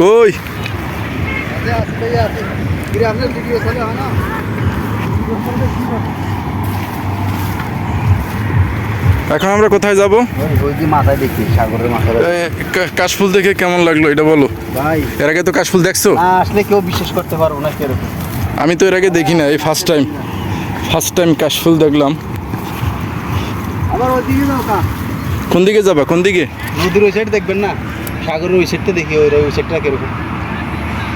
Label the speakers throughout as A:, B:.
A: কই? এখন আমরা কোথায় যাব? কাশফুল দেখে কেমন লাগল এটা বলো।
B: ভাই।
A: এর আগে তো কাশফুল দেখছ?
B: আসলে কেউ বিশ্বাস করতে পারব না কীরকম
A: আমি তো এর আগে দেখি না এই ফার্স্ট টাইম ফার্স্ট টাইম কাশফুল দেখলাম।
B: আবার যাও
A: কোন দিকে যাবা? কোন দিকে?
B: নদীর ওই সাইড দেখবেন না? সাগরের ওই সাইডটা দেখি ওই ওই সাইডটা কীরকম।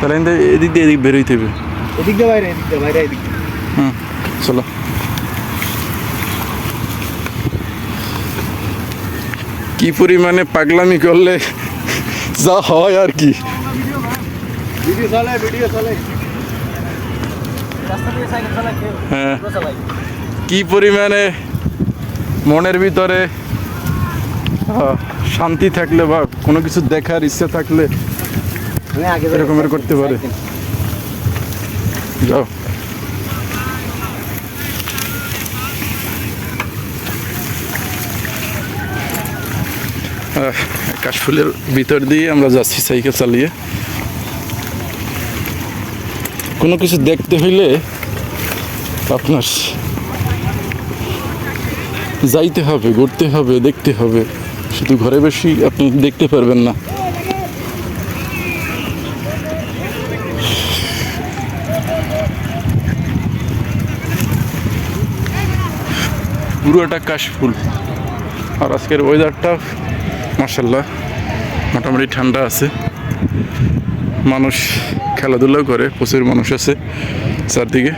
A: তাহলে এদিক দিয়ে- এদিক দিয়ে এদিক বেরোইতে হবে
B: এদিক দিয়ে বাইরে এদিক দিয়ে বাইরে এদিক
A: হুম চলো। কি পরিমাণে পাগলামি করলে যা হয় আর কি।
B: ভিডিও চলে ভিডিও চলে।
A: হ্যাঁ। কি পরিমাণে মনের ভিতরে শান্তি থাকলে বা কোনো কিছু দেখার ইচ্ছা থাকলে
B: আগে
A: এরকমের করতে পারে। যাও। কাশফুলের ভিতর দিয়ে আমরা যাচ্ছি সাইকেল চালিয়ে। কোনো কিছু দেখতে হইলে আপনার যাইতে হবে ঘুরতে হবে দেখতে হবে। শুধু ঘরে বেশি আপনি দেখতে পারবেন না। পুরোটা কাশফুল। আর আজকের ওয়েদারটা মার্শাল্লাহ মোটামুটি ঠান্ডা আছে। মানুষ খেলাধুলাও করে, প্রচুর মানুষ আছে চারদিকে।